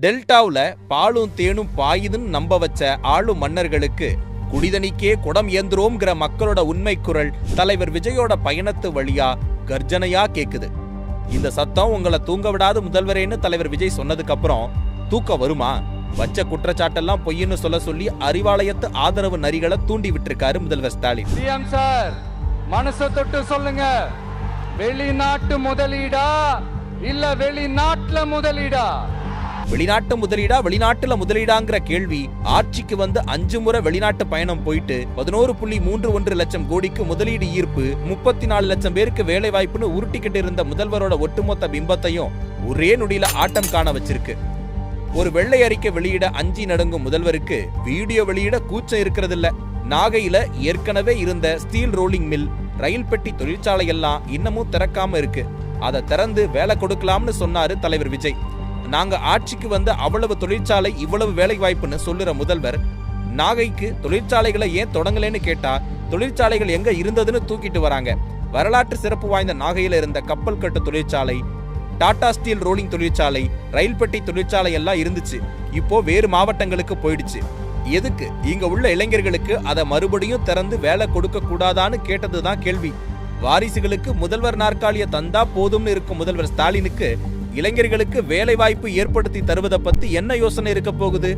டெல்டாவில் பாலும் தேனும் பாயுதுன்னு நம்ப வச்ச ஆளும் மன்னர்களுக்கு குடிதனிக்கே குடம் ஏந்துரோம்ங்கிற மக்களோட உண்மை குரல் தலைவர் விஜயோட பயணத்து வழியா கர்ஜனையா கேக்குது. இந்த சத்தம் உங்களை தூங்க விடாத முதல்வரேன்னு தலைவர் விஜய் சொன்னதுக்கு அப்புறம் தூக்கம் வருமா? வச்ச குற்றச்சாட்டெல்லாம் பொய்ன்னு சொல்ல சொல்லி அறிவாலயத்து ஆதரவு நரிகளை தூண்டி விட்டிருக்காரு முதல்வர் ஸ்டாலின். சிஎம் சார் மனசை தொட்டு சொல்லுங்க. வெளிநாட்டு முதலீடா இல்ல வெளிநாட்டுல முதலீடா? வெளிநாட்டு முதலீடா வெளிநாட்டுல முதலீடாங்கிற கேள்வி ஆட்சிக்கு வந்து அஞ்சு முறை வெளிநாட்டு பயணம் போயிட்டு பதினோரு புள்ளி மூன்று ஒன்று லட்சம் கோடிக்கு முதலீடு ஈர்ப்பு முப்பத்தி நாலு லட்சம் பேருக்கு வேலை வாய்ப்புன்னு உருட்டிக்கிட்டு இருந்த முதல்வரோட ஒட்டுமொத்த பிம்பத்தையும் ஒரே நொடியில ஆட்டம் காண வச்சிருக்கு. ஒரு வெள்ளை அறிக்கை வெளியிட அஞ்சி நடுங்கும் முதல்வருக்கு வீடியோ வெளியிட கூச்சம் இருக்கிறது இல்ல நாகையில ஏற்கனவே இருந்த ஸ்டீல் ரோலிங் மில் ரயில் பெட்டி தொழிற்சாலை எல்லாம் இன்னமும் திறக்காம இருக்கு. அதை திறந்து வேலை கொடுக்கலாம்னு சொன்னாரு தலைவர் விஜய். நாங்க ஆட்சிக்கு வந்த அவ்வளவு தொழிற்சாலை இவ்வளவு வேலை வாய்ப்புன்னு சொல்லுற முதல்வர் நாகைக்கு தொழிற்சாலைகளை ஏன் தொடங்கலன்னு கேட்டா தொழிற்சாலைகள் எங்க இருந்ததுன்னு தூக்கிட்டு வராங்க. வரலாற்று சிறப்பு வாய்ந்த நாகையில இருந்த கப்பல் கட்டு தொழிற்சாலை டாடா ஸ்டீல் ரோலிங் தொழிற்சாலை ரயில் பெட்டி தொழிற்சாலை எல்லாம் இருந்துச்சு. இப்போ வேறு மாவட்டங்களுக்கு போயிடுச்சு. எதுக்கு? இங்க உள்ள இளைஞர்களுக்கு அதை மறுபடியும் திறந்து வேலை கொடுக்க கூடாதான்னு கேட்டதுதான் கேள்வி. வாரிசுகளுக்கு முதல்வர் நாற்காலிய தந்தா போதும்னு இருக்கும் முதல்வர் ஸ்டாலினுக்கு இளைஞர்களுக்கு வேலை வாய்ப்பு ஏற்படுத்தி தருவதை பத்தி என்ன யோசனை இருக்க போகுது?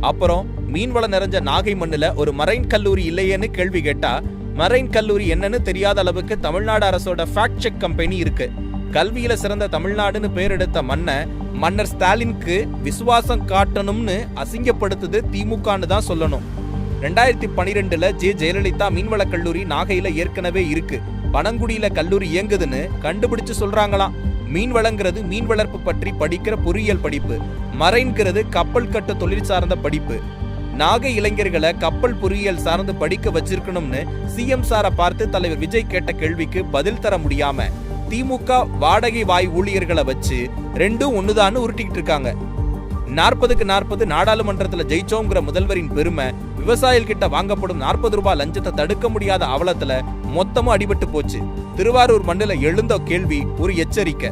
அப்புறம் மீன்வளம் நிறைஞ்ச நாகை மண்ணுல ஒரு மரைன் கல்லூரி இல்லையேன்னு கேள்வி கேட்டா மரைன் கல்லூரி என்னன்னு தெரியாத அளவுக்கு தமிழ்நாடு அரசோட ஃபேக்ட் செக் கம்பெனி இருக்கு. கல்வியில சிறந்த தமிழ்நாடுன்னு பேர் எடுத்த மன்னர் ஸ்டாலினுக்கு விசுவாசம் காட்டணும்னு அசிங்கப்படுத்துது திமுகன்னு தான் சொல்லணும். ரெண்டாயிரத்தி பனிரெண்டுல ஜே. ஜெயலலிதா மீன்வள கல்லூரி நாகையில ஏற்கனவே இருக்கு. பனங்குடியில கல்லூரி இயங்குதுன்னு கண்டுபிடிச்சு சொல்றாங்களாம். மீன் வளங்கிறது மீன் வளர்ப்பு பற்றி படிக்கிற பொறியியல் படிப்பு. மரைன்கிறது கப்பல் கட்ட தொழில் சார்ந்த படிப்பு. நாகை இளைஞர்களை கப்பல் பொறியியல் சார்ந்து படிக்க வச்சிருக்கணும்னு சிஎம் சாரை பார்த்து தலைவர் விஜய் கேட்ட கேள்விக்கு பதில் தர முடியாம திமுக வாடகை வாய் ஊழியர்களை வச்சு ரெண்டும் ஒண்ணுதான்னு உருட்டிக்கிட்டு இருக்காங்க. நாற்பதுக்கு நாற்பது நாடாளுமன்றத்துல ஜெயிச்சோங்கிற முதல்வரின் பெருமை விவசாயிகிட்ட வாங்கப்படும் நாற்பது ரூபாய் லஞ்சத்தை தடுக்க முடியாத அவலத்துல மொத்தமும் அடிபட்டு போச்சு. திருவாரூர் மண்ணில் எழுந்த கேள்வி ஒரு எச்சரிக்கை.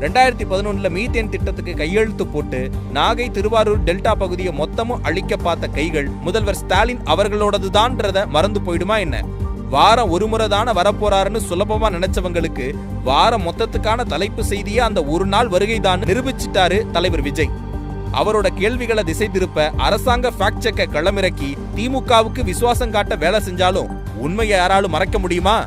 ரெண்டாயிரத்தி பதினொன்றில் மீத்தேன் திட்டத்துக்கு கையெழுத்து போட்டு நாகை திருவாரூர் டெல்டா பகுதியை மொத்தமும் அழிக்க பார்த்த கைகள் முதல்வர் ஸ்டாலின் அவர்களோடதுதான்றத மறந்து போயிடுமா என்ன? வாரம் ஒரு முறை தானே வரப்போறாருன்னு சுலபமா நினைச்சவங்களுக்கு வாரம் மொத்தத்துக்கான தலைப்பு செய்தியே அந்த ஒரு நாள் வருகை தான் நிரூபிச்சிட்டாரு தலைவர் விஜய். அவரோட கேள்விகளை திசை திருப்ப அரசாங்க ஃபேக்ட் செக்கை களமிறக்கி திமுகவுக்கு விசுவாசம் காட்ட வேலை செஞ்சாலும் உண்மையை யாராலும் மறைக்க முடியுமா?